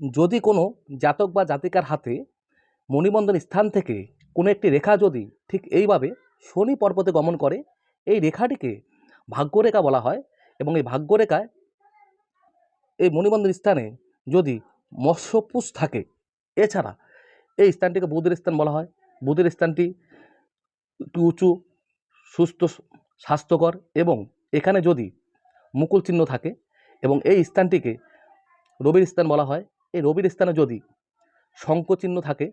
যদি কোনো জাতক বা জাতিকার হাতে মণিবন্ধন স্থান থেকে কোনো একটি রেখা যদি ঠিক এইভাবে শনি পর্বতে গমন করে, এই রেখাটিকে ভাগ্যরেখা বলা হয় এবং এই ভাগ্যরেখায় এই মণিবন্ধন স্থানে যদি মৎস্যপুষ থাকে, এছাড়া এই স্থানটিকে বুধের স্থান বলা হয়। বুধের স্থানটি একটু উঁচু, সুস্থ, স্বাস্থ্যকর এবং এখানে যদি মুকুল চিহ্ন থাকে এবং এই স্থানটিকে রবির স্থান বলা হয়। এই রবির স্থানে যদি শঙ্কচিহ্ন থাকে,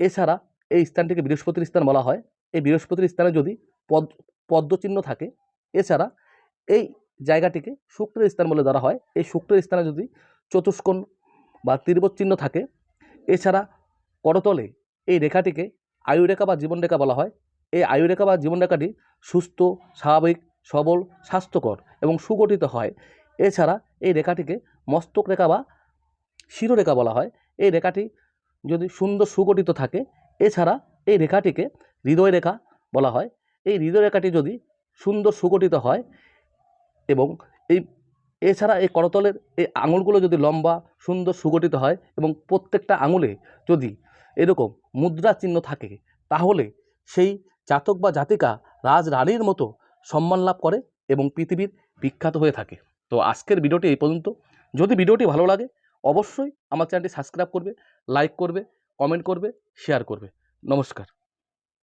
এছাড়া এই স্থানটিকে বৃহস্পতির স্থান বলা হয়। এই বৃহস্পতির স্থানে যদি পদ, পদ্মচিহ্ন থাকে, এছাড়া এই জায়গাটিকে শুক্রের স্থান বলে ধরা হয়। এই শুক্রের স্থানে যদি চতুষ্কোণ বা তীর্বত চিহ্ন থাকে, এছাড়া করতলে এই রেখাটিকে আয়ুরেখা বা জীবনরেখা বলা হয়। এই আয়ুরেখা বা জীবনরেখাটি সুস্থ, স্বাভাবিক, সবল, স্বাস্থ্যকর এবং সুগঠিত হয়। এছাড়া এই রেখাটিকে মস্তক রেখা বা শিরোরেখা বলা হয়। এই রেখাটি যদি সুন্দর সুগঠিত থাকে, এছাড়া এই রেখাটিকে হৃদয় রেখা বলা হয়। এই হৃদয় রেখাটি যদি সুন্দর সুগঠিত হয় এবং এই, এছাড়া এই করতলের এই আঙুলগুলো যদি লম্বা, সুন্দর সুগঠিত হয় এবং প্রত্যেকটা আঙুলে যদি এরকম মুদ্রা চিহ্ন থাকে, তাহলে সেই জাতক বা জাতিকা রাজরানীর মতো সম্মান লাভ করে এবং পৃথিবীর বিখ্যাত হয়ে থাকে। তো আজকের ভিডিওটি এই পর্যন্ত। যদি ভিডিওটি ভালো লাগে অবশ্যই আমার চ্যানেলটি সাবস্ক্রাইব করবে লাইক করবে কমেন্ট করবে শেয়ার করবে। নমস্কার।